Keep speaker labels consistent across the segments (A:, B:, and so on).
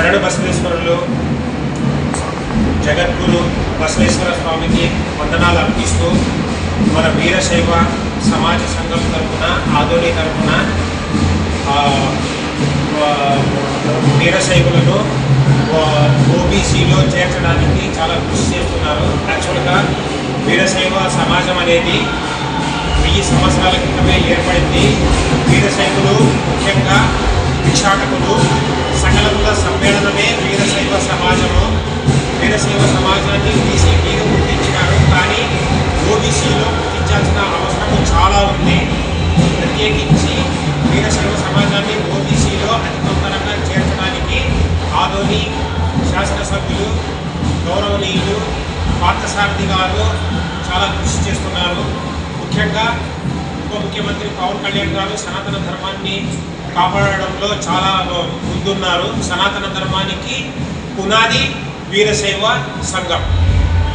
A: శరణ బసవేశ్వరులు జగద్గురు బసవేశ్వర స్వామికి వందనాలు అర్పిస్తూ మన వీరశైవ సమాజ సంఘం తరఫున ఆదోని తరఫున వీరశైవులను ఓబీసీలో చేర్చడానికి చాలా కృషి చేస్తున్నారు. యాక్చువల్గా వీరశైవ సమాజం అనేది వెయ్యి సంవత్సరాల క్రితమే ఏర్పడింది. వీరశైవులు ముఖ్యంగా విశాఖకులు ప్రత్యేకించి వీరశైవ సమాజాన్ని ఓబీసీలో అతి తొందరగా చేర్చడానికి ఆదోని శాసనసభ్యులు గౌరవనీయులు పార్థసారథి గారు చాలా కృషి చేస్తున్నారు. ముఖ్యంగా ఉప ముఖ్యమంత్రి పవన్ కళ్యాణ్ గారు సనాతన ధర్మాన్ని కాపాడడంలో చాలా ముందున్నారు. సనాతన ధర్మానికి పునాది వీరశైవ సంఘం.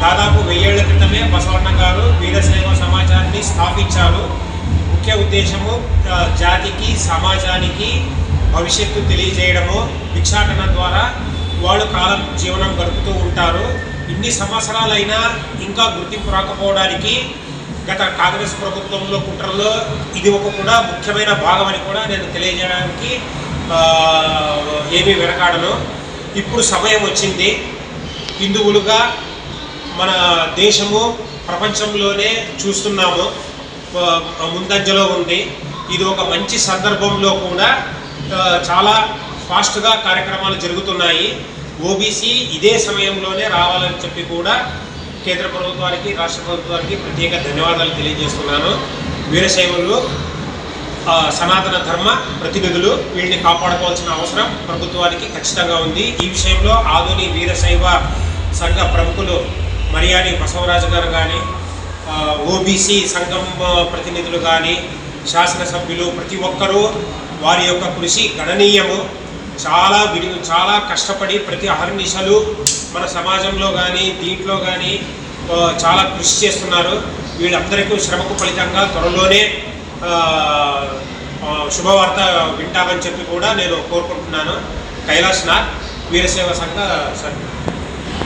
A: దాదాపు వెయ్యేళ్ళ క్రితమే బసవಣ್ణ గారు వీరశైవ సమాజాన్ని స్థాపించారు. ముఖ్య ఉద్దేశము జాతికి సమాజానికి భవిష్యత్తు తెలియజేయడము. భిక్షాటన ద్వారా వాళ్ళు కాలం జీవనం గడుపుతూ ఉంటారు. ఇన్ని సంవత్సరాలైనా ఇంకా గుర్తింపు రాకపోవడానికి గత కాంగ్రెస్ ప్రభుత్వంలో కుట్రలో ఇది ఒక కూడా ముఖ్యమైన భాగం అని కూడా నేను తెలియజేయడానికి ఏమీ వెనకాడను. ఇప్పుడు సమయం వచ్చింది. హిందువులుగా మన దేశము ప్రపంచంలోనే చూస్తున్నాము. ముందంజలో ఉంది. ఇది ఒక మంచి సందర్భంలో కూడా చాలా ఫాస్ట్గా కార్యక్రమాలు జరుగుతున్నాయి. ఓబీసీ ఇదే సమయంలోనే రావాలని చెప్పి కూడా కేంద్ర ప్రభుత్వానికి రాష్ట్ర ప్రభుత్వానికి ప్రత్యేక ధన్యవాదాలు తెలియజేస్తున్నాను. వీరశైవులు సనాతన ధర్మ ప్రతినిధులు వీళ్ళని కాపాడుకోవాల్సిన అవసరం ప్రభుత్వానికి ఖచ్చితంగా ఉంది. ఈ విషయంలో ఆధుని వీరశైవ సంఘ ప్రముఖులు మరియాని బసవరాజు గారు కానీ ఓబీసీ సంఘం ప్రతినిధులు కానీ శాసనసభ్యులు ప్రతి ఒక్కరూ వారి యొక్క కృషి గణనీయము. చాలా విడి చాలా కష్టపడి ప్రతి అహర్నిశలు మన సమాజంలో కానీ దీంట్లో కానీ చాలా కృషి చేస్తున్నారు. వీళ్ళందరికీ శ్రమకు ఫలితంగా త్వరలోనే శుభవార్త వింటామని చెప్పి కూడా నేను కోరుకుంటున్నాను. కైలాస్ నాథ్ వీరసేవ సంఘ సర్